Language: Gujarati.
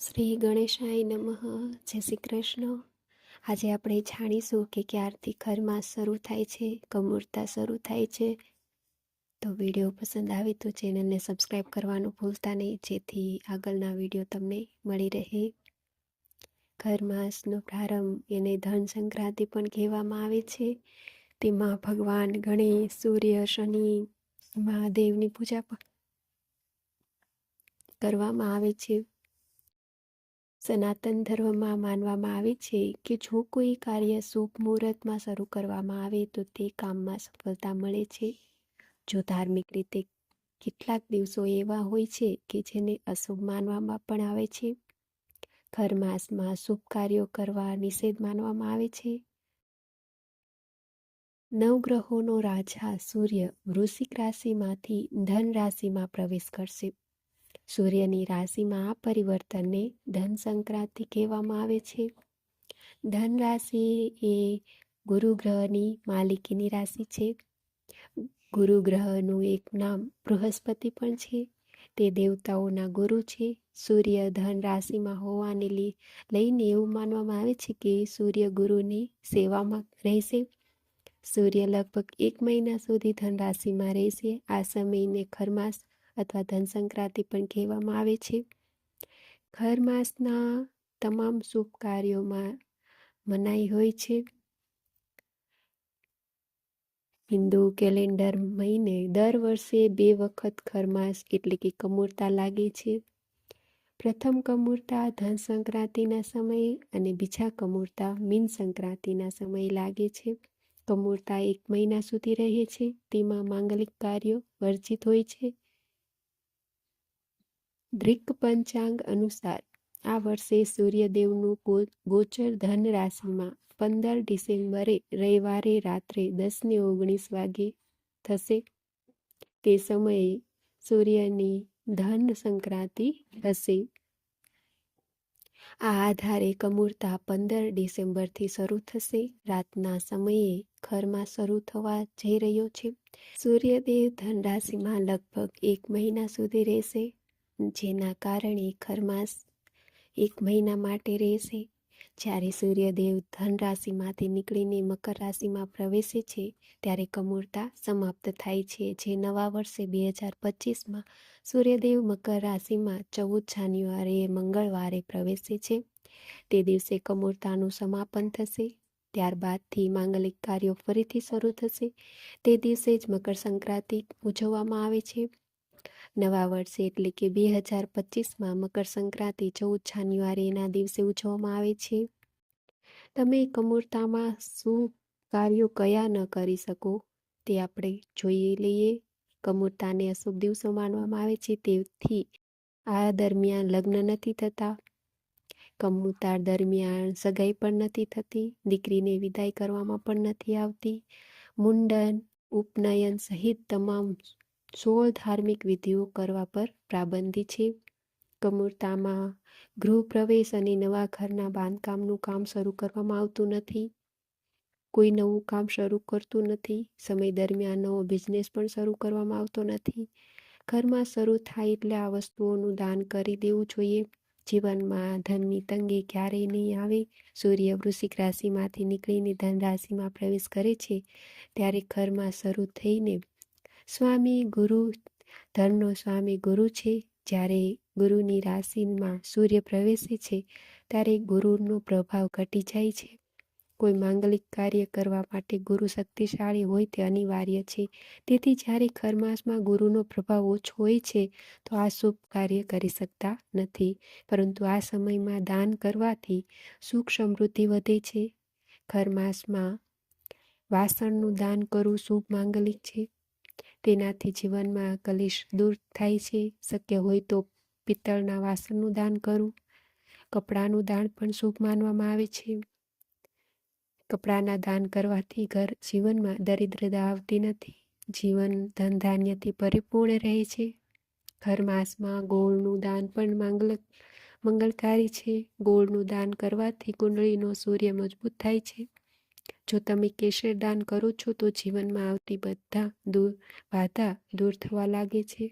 શ્રી ગણેશાય નમઃ. જય શ્રી કૃષ્ણ. આજે આપણે જાણીશું કે ક્યારથી ઘરમાં શરૂ થાય છે, કમૂરતા શરૂ થાય છે. તો વીડિયો પસંદ આવે તો ચેનલને સબસ્ક્રાઈબ કરવાનું ભૂલતા નહીં, જેથી આગળના વીડિયો તમને મળી રહે. ઘરમાસનો પ્રારંભ એને ધન સંક્રાંતિ પણ કહેવામાં આવે છે. તેમાં ભગવાન, ગણેશ, સૂર્ય, શનિ, મહાદેવની પૂજા પણ કરવામાં આવે છે. સનાતન ધર્મમાં માનવામાં આવે છે કે જો કોઈ કાર્ય શુભ મુહૂર્તમાં શરૂ કરવામાં આવે તો તે કામમાં સફળતા મળે છે. જો ધાર્મિક રીતે કેટલાક દિવસો એવા હોય છે કે જેને અશુભ માનવામાં પણ આવે છે. ઘર માસમાં શુભ કાર્યો કરવા નિષેધ માનવામાં આવે છે. નવગ્રહોનો રાજા સૂર્ય વૃશ્ચિક રાશિમાંથી ધન રાશિમાં પ્રવેશ કરશે. સૂર્યની રાશિમાં આ પરિવર્તનને ધન સંક્રાંતિ કહેવામાં આવે છે. ધન રાશિ એ ગુરુ ગ્રહની માલિકીની રાશિ છે. ગુરુ ગ્રહનું એક નામ બૃહસ્પતિ પણ છે. તે દેવતાઓના ગુરુ છે. સૂર્ય ધન રાશિમાં હોવાને લઈને એવું માનવામાં આવે છે કે સૂર્ય ગુરુની સેવામાં રહેશે. સૂર્ય લગભગ એક મહિના સુધી ધન રાશિમાં રહેશે. આ સમયને ખરમાસ અથવા ધન સંક્રાંતિ પણ કહેવામાં આવે છે. ખર માસના તમામ શુભ કાર્યોમાં મનાઈ હોય છે. હિન્દુ કેલેન્ડર મહિને દર વર્ષે બે વખત ખરમાસ એટલે કે કમૂરતા લાગે છે. પ્રથમ કમૂરતા ધન સંક્રાંતિના સમયે અને બીજા કમૂરતા મીન સંક્રાંતિના સમયે લાગે છે. કમૂરતા એક મહિના સુધી રહે છે. તેમાં માંગલિક કાર્યો વર્જિત હોય છે. દ્રિક પંચાંગ અનુસાર, આ વર્ષે સૂર્યદેવનું ગોચર ધન રાશિમાં પંદર ડિસેમ્બરે રવિવારે રાત્રે દસને ઓગણીસ વાગે થશે. તે સમયે સૂર્યની ધન સંક્રાંતિ હશે. આ આધારે કમૂરતા પંદર ડિસેમ્બરથી શરૂ થશે. રાતના સમયે ઘરમાં શરૂ થવા જઈ રહ્યો છે. સૂર્યદેવ ધન રાશિમાં લગભગ એક મહિના સુધી રહેશે. જેના કારણે ખરમાસ એક મહિના માટે રહેશે. જ્યારે સૂર્યદેવ ધન રાશિમાંથી નીકળીને મકર રાશિમાં પ્રવેશે છે, ત્યારે કમૂરતા સમાપ્ત થાય છે. જે નવા વર્ષે બે હજાર પચીસમાં સૂર્યદેવ મકર રાશિમાં ચૌદ જાન્યુઆરીએ મંગળવારે પ્રવેશે છે. તે દિવસે કમૂરતાનું સમાપન થશે. ત્યારબાદથી માંગલિક કાર્યો ફરીથી શરૂ થશે. તે દિવસે જ મકર સંક્રાંતિ ઉજવવામાં આવે છે. નવા વર્ષે એટલે કે બે હજાર પચીસમાં મકર સંક્રાંતિ ચૌદ જાન્યુઆરીના દિવસે ઉજવવામાં આવે છે. તમે કમૂરતામાં શું કાર્યો કયા ન કરી શકો તે આપણે જોઈ લઈએ. કમૂરતાને અશુભ દિવસો માનવામાં આવે છે, તેથી આ દરમિયાન લગ્ન નથી થતા. કમૂરતા દરમિયાન સગાઈ પણ નથી થતી, દીકરીને વિદાય કરવામાં પણ નથી આવતી. મુંડન, ઉપનયન સહિત તમામ સોળ ધાર્મિક વિધિઓ કરવા પર પ્રાબંધી છે. કમૂરતામાં ગૃહપ્રવેશ અને નવા ઘરના બાંધકામનું કામ શરૂ કરવામાં આવતું નથી. કોઈ નવું કામ શરૂ કરતું નથી. સમય દરમિયાન નવો બિઝનેસ પણ શરૂ કરવામાં આવતો નથી. ઘરમાં શરૂ થાય એટલે આ વસ્તુઓનું દાન કરી દેવું જોઈએ. જીવનમાં ધનની તંગી ક્યારેય નહીં આવે. સૂર્ય વૃશ્ચિક રાશિમાંથી નીકળીને ધન રાશિમાં પ્રવેશ કરે છે. ત્યારે ઘરમાં શરૂ થઈને સ્વામી ગુરુ ધનનો સ્વામી ગુરુ છે. જ્યારે ગુરુની રાશિમાં સૂર્ય પ્રવેશે છે, ત્યારે ગુરુનો પ્રભાવ ઘટી જાય છે. કોઈ માંગલિક કાર્ય કરવા માટે ગુરુ શક્તિશાળી હોય તે અનિવાર્ય છે. તેથી જ્યારે ખરમાસમાં ગુરુનો પ્રભાવ ઓછો હોય છે, તો આ શુભ કાર્ય કરી શકતા નથી. પરંતુ આ સમયમાં દાન કરવાથી સુખ સમૃદ્ધિ વધે છે. ખરમાસમાં વાસણનું દાન કરવું શુભ માંગલિક છે. તેનાથી જીવનમાં કલેશ દૂર થાય છે, શક્ય હોય તો પિત્તળના વાસણનું દાન કરવું કપડાનું દાન પણ શુભ માનવામાં આવે છે. કપડાના દાન કરવાથી ઘર જીવનમાં દરિદ્રતા આવતી નથી. જીવન ધન ધાન્યથી પરિપૂર્ણ રહે છે. ઘર માસમાં ગોળનું દાન પણ માંગલ મંગળકારી છે. ગોળનું દાન કરવાથી કુંડળીનો સૂર્ય મજબૂત થાય છે. જો તમે કેશર દાન કરો છો, તો જીવનમાં આવતી બધા દૂર બાધા દૂર થવા લાગે છે.